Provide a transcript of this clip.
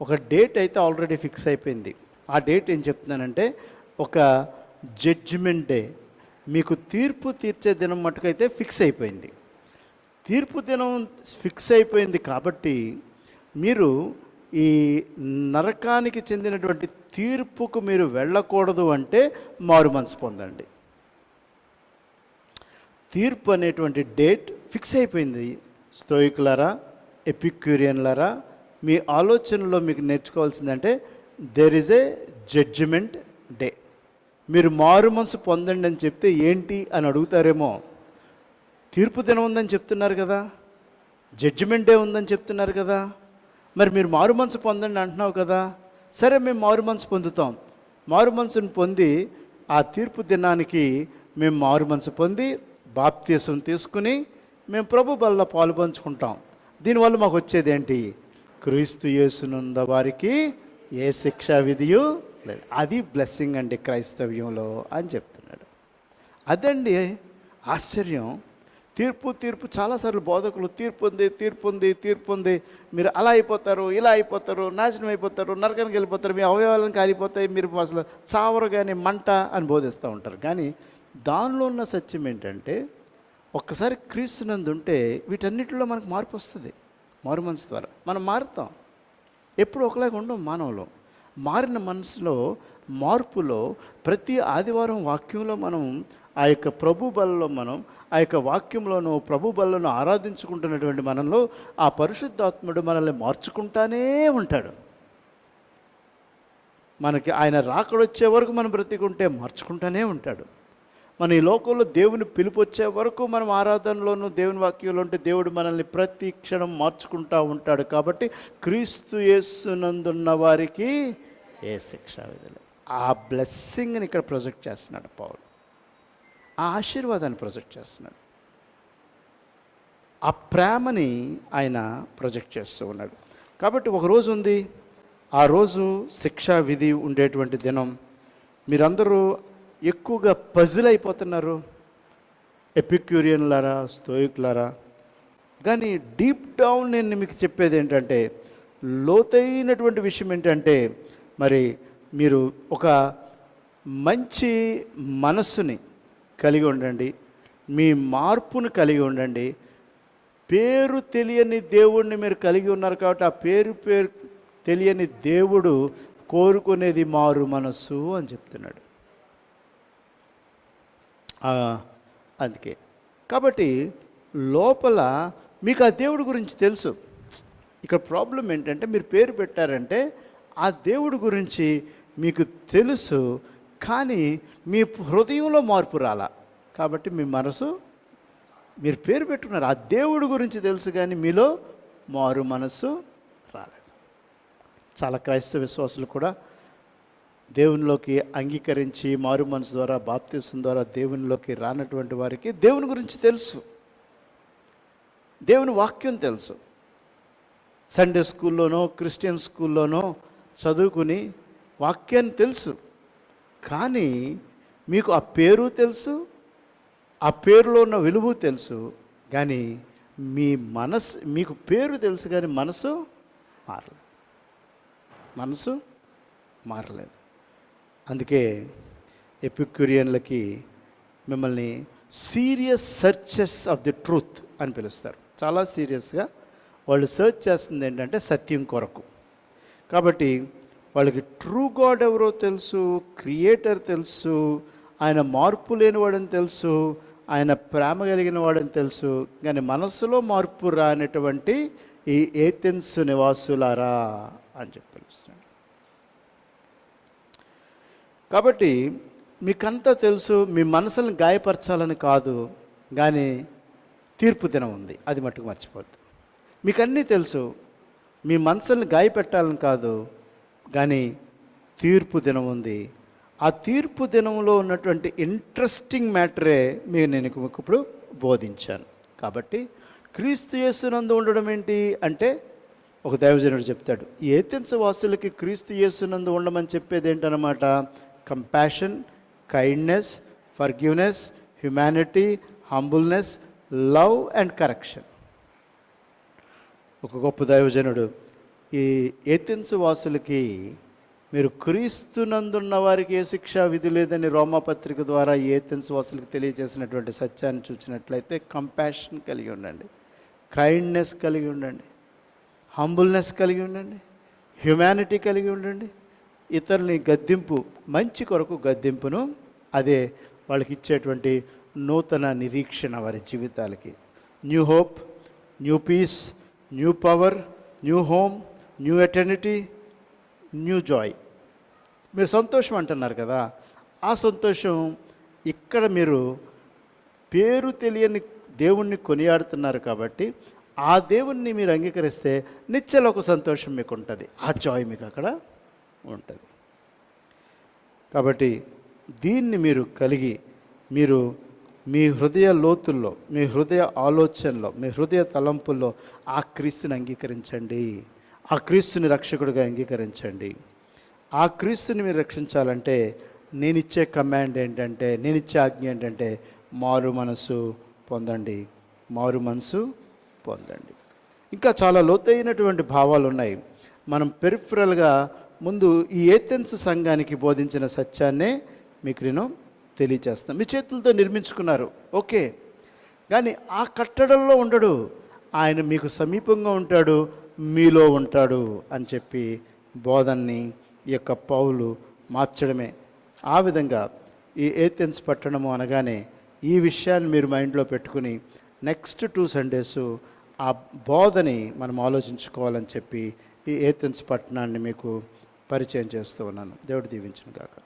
ఒక డేట్ అయితే already fix అయిపోయింది. ఆ డేట్ ఏం చెప్తున్నానంటే ఒక జడ్జిమెంట్ డే. మీకు తీర్పు తీర్చే దినం మటుకైతే ఫిక్స్ అయిపోయింది. తీర్పు దినం ఫిక్స్ అయిపోయింది కాబట్టి మీరు ఈ నరకానికి చెందినటువంటి తీర్పుకు మీరు వెళ్ళకూడదు అంటే మారు మనసు పొందండి. తీర్పు అనేటువంటి డేట్ ఫిక్స్ అయిపోయింది. స్తోయికులరా ఎపిక్యూరియన్లరా మీ ఆలోచనలో మీకు నేర్చుకోవాల్సిందంటే there is a judgement day మీరు మారు మనసు పొందండి అని చెప్తే ఏంటి అని అడుగుతారేమో. తీర్పు దినం ఉందని చెప్తున్నారు కదా. జడ్జిమెంట్ డే ఉందని చెప్తున్నారు కదా. మరి మీరు మారు మనసు పొందండి అంటున్నావు కదా. సరే మేము మారు మనసు పొందుతాం. మారు మనసును పొంది ఆ తీర్పు దినానికి మేము మారు మనసు పొంది బాప్తీసం తీసుకుని మేము ప్రభు బల్ల పాలు పంచుకుంటాం దీనివల్ల మాకు వచ్చేది ఏంటి? క్రీస్తు యేసునుంద వారికి ఏ శిక్షా విధియు లేదు. అది బ్లెస్సింగ్ అండి క్రైస్తవ్యంలో అని చెప్తున్నాడు. అదండి ఆశ్చర్యం. తీర్పు తీర్పు చాలాసార్లు బోధకులు తీర్పు ఉంది తీర్పు ఉంది తీర్పు ఉంది. మీరు అలా అయిపోతారు ఇలా అయిపోతారు నాశనం అయిపోతారు నరకానికి వెళ్ళిపోతారు మీ అవయవాలను కాలిపోతాయి మీరు అసలు చావరు కానీ మంట అని బోధిస్తూ ఉంటారు. కానీ దానిలో ఉన్న సత్యం ఏంటంటే ఒక్కసారి క్రీస్తునందు ఉంటే వీటన్నిటిలో మనకు మార్పు వస్తుంది. మారు మనసు ద్వారా. మనం మారుతాం. ఎప్పుడు ఒకలాగా ఉండం మానవులు. మారిన మనసులో మార్పులో ప్రతి ఆదివారం వాక్యంలో మనం ఆ యొక్క ప్రభు బలలో మనం ఆ యొక్క వాక్యంలోను ప్రభు బలను ఆరాధించుకుంటున్నటువంటి మనలో ఆ పరిశుద్ధాత్ముడు మనల్ని మార్చుకుంటానే ఉంటాడు. మనకి ఆయన రాకడొచ్చే వరకు మనం బ్రతికుంటే మార్చుకుంటానే ఉంటాడు. మన ఈ లోకంలో దేవుని పిలుపు వచ్చే వరకు మనం ఆరాధనలోనూ దేవుని వాక్యంలో ఉంటే దేవుడు మనల్ని ప్రతి క్షణం మార్చుకుంటూ ఉంటాడు. కాబట్టి క్రీస్తు యేసునందున్న వారికి ఏ శిక్ష విధులే ఆ బ్లెస్సింగ్ని ఇక్కడ ప్రొజెక్ట్ చేస్తున్నాడు పౌలు. ఆ ఆశీర్వాదాన్ని ప్రొజెక్ట్ చేస్తున్నాడు. ఆ ప్రేమని ఆయన ప్రొజెక్ట్ చేస్తూ ఉన్నాడు. కాబట్టి ఒక రోజు ఉంది. ఆ రోజు శిక్షా విధి ఉండేటువంటి దినం. మీరందరూ ఎక్కువగా పజిల్ అయిపోతున్నారు. ఎపిక్యూరియన్లారా స్తోయిక్లారా కానీ డీప్ డౌన్ నేను మీకు చెప్పేది ఏంటంటే లోతైనటువంటి విషయం ఏంటంటే మరి మీరు ఒక మంచి మనస్సుని కలిగి ఉండండి. మీ మార్పును కలిగి ఉండండి. పేరు తెలియని దేవుణ్ణి మీరు కలిగి ఉన్నారు కాబట్టి ఆ పేరు పేరు తెలియని దేవుడు కోరుకునేది మారు మనస్సు అని చెప్తున్నాడు. అందుకే. కాబట్టి లోపల మీకు ఆ దేవుడి గురించి తెలుసు. ఇక్కడ ప్రాబ్లం ఏంటంటే మీరు పేరు పెట్టారంటే ఆ దేవుడి గురించి మీకు తెలుసు కానీ మీ హృదయంలో మార్పు రాలా. కాబట్టి మీ మనసు మీరు పేరు పెట్టుకున్నారు. ఆ దేవుడి గురించి తెలుసు కానీ మీలో మారు మనసు రాలేదు. చాలా క్రైస్తవ విశ్వాసులు కూడా దేవునిలోకి అంగీకరించి మారు మనసు ద్వారా బాప్తీసం ద్వారా దేవునిలోకి రానటువంటి వారికి దేవుని గురించి తెలుసు. దేవుని వాక్యం తెలుసు. సండే స్కూల్లోనో క్రిస్టియన్ స్కూల్లోనో చదువుకుని వాక్యాన్ని తెలుసు. కానీ మీకు ఆ పేరు తెలుసు ఆ పేరులో ఉన్న విలువ తెలుసు కానీ మీ మనసు మీకు పేరు తెలుసు కానీ మనసు మారలేదు. మనసు మారలేదు. అందుకే ఎపిక్యూరియన్లకి మిమ్మల్ని serious searchers of the truth అని పిలుస్తారు. చాలా సీరియస్గా వాళ్ళు సెర్చ్ చేస్తుంది ఏంటంటే సత్యం కొరకు. కాబట్టి వాళ్ళకి ట్రూ గాడ్ ఎవరో తెలుసు క్రియేటర్ తెలుసు ఆయన మార్పు లేనివాడని తెలుసు ఆయన ప్రేమ కలిగిన వాడని తెలుసు కానీ మనస్సులో మార్పు రానటువంటి ఈ ఏథెన్స్ నివాసులారా అని చెప్పి పిలుస్తున్నాడు. కాబట్టి మీకంతా తెలుసు మీ మనసులను గాయపరచాలని కాదు కానీ తీర్పు దినం ఉంది. అది మట్టుకు మర్చిపోద్దు మీకు అన్నీ తెలుసు మీ మనసులను గాయపెట్టాలని కాదు కానీ తీర్పు దినం ఉంది. ఆ తీర్పు దినంలో ఉన్నటువంటి ఇంట్రెస్టింగ్ మ్యాటరే మీరు నేను ఇప్పుడు బోధించాను. కాబట్టి క్రీస్తు యేసునందు ఉండడం ఏంటి అంటే ఒక దైవజనుడు చెప్తాడు ఈ వాసులకి క్రీస్తు యేసునందు ఉండమని చెప్పేది ఏంటన్నమాట compassion kindness forgiveness humanity humbleness love and correction ఒక గొప్ప దైవజనుడు ఈ ఏథెన్స్ వాసులకి మీరు క్రీస్తునందున్న వారికి ఏ శిక్షా విధి లేదని రోమాపత్రిక ద్వారా ఏతిన్స్ ఏథెన్స్ వాసులకు తెలియజేసినటువంటి సత్యాన్ని చూసినట్లయితే కంపాషన్ కలిగి ఉండండి. కైండ్నెస్ కలిగి ఉండండి. హంబుల్నెస్ కలిగి ఉండండి. హ్యుమానిటీ కలిగి ఉండండి. ఇతరులని గద్దింపు మంచి కొరకు గద్దింపును అదే వాళ్ళకి ఇచ్చేటువంటి నూతన నిరీక్షణ వారి జీవితాలకి. New hope new peace new power new home new eternity new joy. మీరు సంతోషం అంటున్నారు కదా ఆ సంతోషం ఇక్కడ మీరు పేరు తెలియని దేవుణ్ణి కొనియాడుతున్నారు కాబట్టి ఆ దేవుణ్ణి మీరు అంగీకరిస్తే నిత్యలో ఒక సంతోషం మీకు ఉంటుంది ఆ జాయ్ మీకు అక్కడ ఉంటుంది. కాబట్టి దీన్ని మీరు కలిగి మీరు మీ హృదయ లోతుల్లో మీ హృదయ ఆలోచనలో మీ హృదయ తలంపుల్లో ఆ క్రీస్తుని అంగీకరించండి. ఆ క్రీస్తుని రక్షకుడిగా అంగీకరించండి. ఆ క్రీస్తుని మీరు రక్షించాలంటే నేను ఇచ్చే కమాండ్ ఏంటంటే నేను ఇచ్చే ఆజ్ఞ ఏంటంటే మారు మనసు పొందండి. మారు మనసు పొందండి. ఇంకా చాలా లోతైనటువంటి భావాలు ఉన్నాయి మనం పెరిఫరల్గా ముందు ఈ ఏథెన్స్ సంఘానికి బోధించిన సత్యాన్నే మీకు నేను తెలియచేస్తాను. మీ చేతులతో నిర్మించుకున్నారు. ఓకే. కానీ ఆ కట్టడంలో ఉండడు. ఆయన మీకు సమీపంగా ఉంటాడు మీలో ఉంటాడు అని చెప్పి బోధన్ని ఈ యొక్క పౌలు మార్చడమే. ఆ విధంగా ఈ ఏథెన్స్ పట్టణము అనగానే ఈ విషయాన్ని మీరు మైండ్లో పెట్టుకుని నెక్స్ట్ టూ సండేస్ ఆ బోధని మనం ఆలోచించుకోవాలని చెప్పి ఈ ఏథెన్స్ పట్టణాన్ని మీకు పరిచయం చేస్తూ ఉన్నాను. దేవుడు దీవించిన కాక